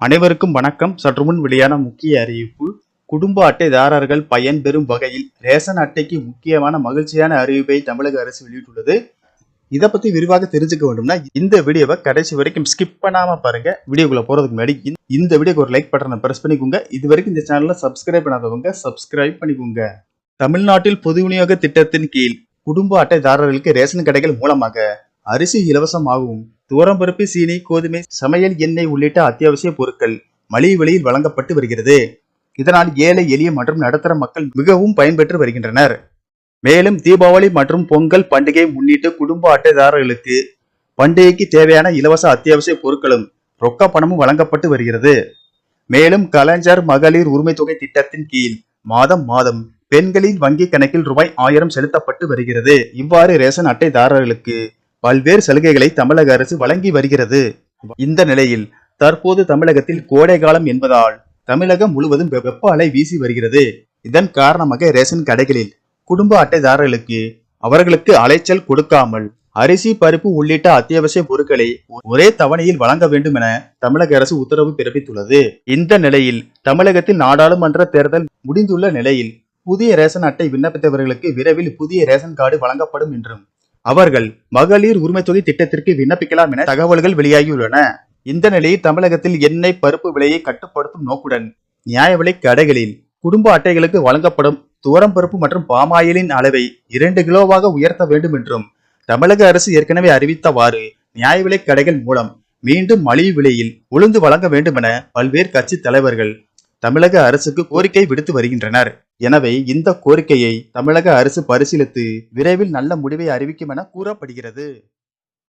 அனைவருக்கும் வணக்கம். சற்று முன் வெளியான முக்கிய அறிவிப்பு. குடும்ப அட்டைதாரர்கள் பயன்பெறும் வகையில் ரேஷன் அட்டைக்கு முக்கியமான மகிழ்ச்சியான அறிவிப்பை தமிழக அரசு வெளியிட்டுள்ளது. இதை பத்தி விரிவாக தெரிஞ்சுக்க வேண்டும்னா இந்த வீடியோவை கடைசி வரைக்கும் ஸ்கிப் பண்ணாம பாருங்க. வீடியோக்குள்ள போறதுக்கு முன்னாடி இந்த- வீடியோக்கு ஒரு லைக் பட்டனை பிரஸ் பண்ணிக்கோங்க. இது வரைக்கும் இந்த சேனல்ல சப்ஸ்கிரைப் பண்ணாதவங்க சப்ஸ்கிரைப் பண்ணிக்கோங்க. தமிழ்நாட்டில் பொது விநியோக திட்டத்தின் கீழ் குடும்ப அட்டைதாரர்களுக்கு ரேஷன் கடைகள் மூலமாக அரிசி இலவசமாகவும் துவரம்பருப்பு சீனி கோதுமை சமையல் எண்ணெய் உள்ளிட்ட அத்தியாவசிய பொருட்கள் மலிவு விலையில் வழங்கப்பட்டு வருகிறது. இதனால் ஏழை எளிய மற்றும் நடுத்தர மக்கள் மிகவும் பயன்பெற்று வருகின்றனர். மேலும் தீபாவளி மற்றும் பொங்கல் பண்டிகை முன்னிட்டு குடும்ப அட்டைதாரர்களுக்கு பண்டிகைக்கு தேவையான இலவச அத்தியாவசிய பொருட்களும் ரொக்க பணமும் வழங்கப்பட்டு வருகிறது. மேலும் கலைஞர் மகளிர் உரிமை தொகை திட்டத்தின் கீழ் மாதம் மாதம் பெண்களின் வங்கி கணக்கில் ரூபாய் ஆயிரம் செலுத்தப்பட்டு வருகிறது. இவ்வாறு ரேஷன் அட்டைதாரர்களுக்கு பல்வேறு சலுகைகளை தமிழக அரசு வழங்கி வருகிறது. இந்த நிலையில் தற்போது தமிழகத்தில் கோடை காலம் என்பதால் தமிழகம் முழுவதும் வெப்ப அலை வீசி வருகிறது. இதன் காரணமாக ரேஷன் கடைகளில் குடும்ப அட்டைதாரர்களுக்கு அவர்களுக்கு அலைச்சல் கொடுக்காமல் அரிசி பருப்பு உள்ளிட்ட அத்தியாவசிய பொருட்களை ஒரே தவணையில் வழங்க வேண்டும் என தமிழக அரசு உத்தரவு பிறப்பித்துள்ளது. இந்த நிலையில் தமிழகத்தில் நாடாளுமன்ற தேர்தல் முடிந்துள்ள நிலையில் புதிய ரேஷன் அட்டை விண்ணப்பித்தவர்களுக்கு விரைவில் புதிய ரேஷன் கார்டு வழங்கப்படும் என்றும் அவர்கள் மகளிர் உரிமை தொகை திட்டத்திற்கு விண்ணப்பிக்கலாம் என தகவல்கள் வெளியாகியுள்ளன. இந்த நிலையில் தமிழகத்தில் எண்ணெய் பருப்பு விலையை கட்டுப்படுத்தும் நோக்குடன் நியாய விலை கடைகளில் குடும்ப அட்டைகளுக்கு வழங்கப்படும் துவரம் பருப்பு மற்றும் பாமாயிலின் அளவை இரண்டு கிலோவாக உயர்த்த வேண்டும் என்றும் தமிழக அரசு ஏற்கனவே அறிவித்தவாறு நியாய விலை கடைகள் மூலம் மீண்டும் மலிவு விலையில் உளுந்து வழங்க வேண்டும் என பல்வேறு கட்சி தலைவர்கள் தமிழக அரசுக்கு கோரிக்கை விடுத்து வருகின்றனர். எனவே இந்த கோரிக்கையை தமிழக அரசு பரிசீலித்து விரைவில் நல்ல முடிவை அறிவிக்கும் என கூறப்படுகிறது.